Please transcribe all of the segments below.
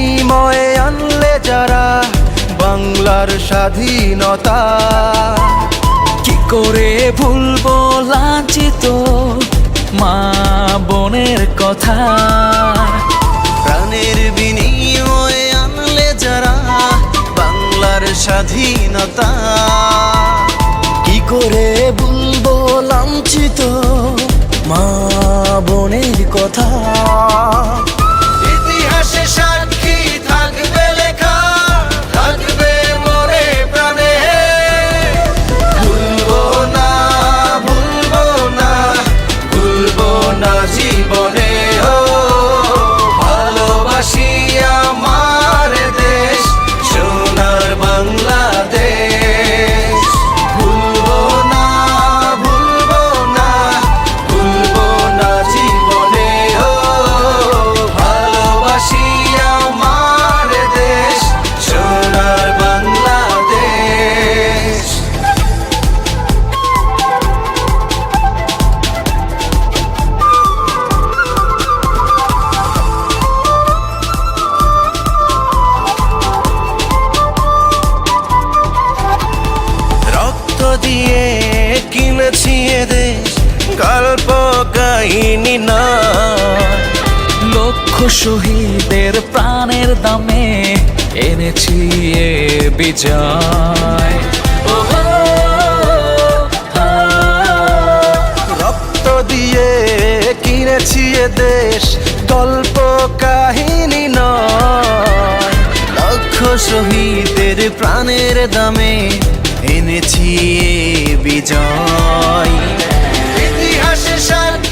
বিনিময়ে আনলে যারা বাংলার স্বাধীনতা। কি করে ভুলবো লাঞ্চিত মা বোনের কথা? প্রাণের বিনিময়ে আনলে যারা বাংলার স্বাধীনতা। কি করে ভুলবো লাঞ্চিত শহীদের প্রাণের দামে এনেছি এ বিজয়। রক্ত দিয়ে কিনেছি এ দেশ, গল্প কাহিনী নয়। লক্ষ শহীদের প্রাণের দামে এনেছি এ বিজয়। ইতিহাসে সাক্ষী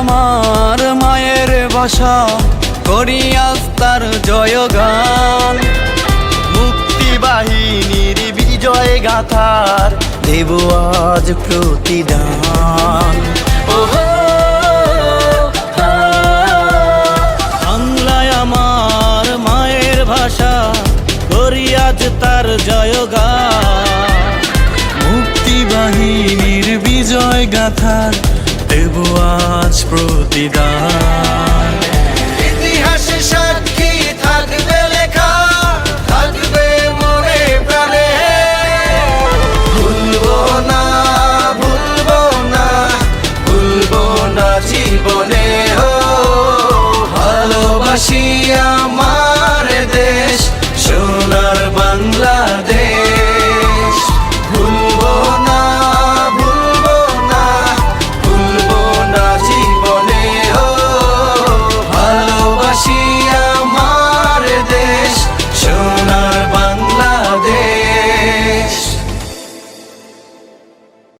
আমার মায়ের ভাষা করি আজ তার জয়গান। মুক্তি বাহিনীর বিজয় গাথার দেব আজ প্রতিদান। বাংলায় আমার মায়ের ভাষা করি আজ তার জয়গান। মুক্তি বাহিনীর বিজয় গাথার দেব আজ প্রতিদান। ইতিহাসে সাক্ষী থাকবে লেখা, থাকবে মনে প্রাণে। ভুলবো না ভুলবো না ভুলবো না জীবনে। ভালোবাসি